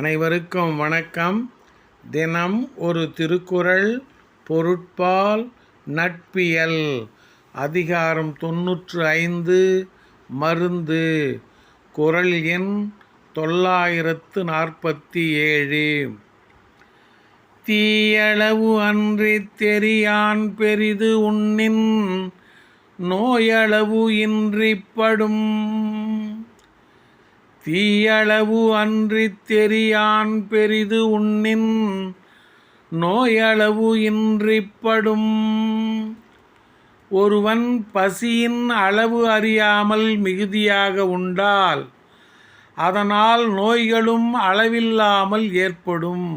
அனைவருக்கும் வணக்கம். தினம் ஒரு திருக்குறள் பொருட்பால் நட்பியல். அதிகாரம் தொன்னூற்று ஐந்து மருந்து. குறள் எண் தொள்ளாயிரத்து நாற்பத்தி ஏழு. தீயளவு அன்றி தெரியான் பெரிது உண்ணின் நோயளவு இன்றிப்படும். தீயளவு அன்றி தெரியான் பெரிது உண்ணின் நோயளவு இன்றிப்படும் ஒருவன் பசியின் அளவு அறியாமல் மிகுதியாக உண்டால் அதனால் நோய்களும் அளவில்லாமல் ஏற்படும்.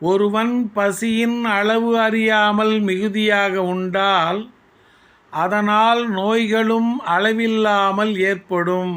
ஒருவன் பசியின் அளவு அறியாமல் மிகுதியாக உண்டால் அதனால் நோய்களும் அளவில்லாமல் ஏற்படும்.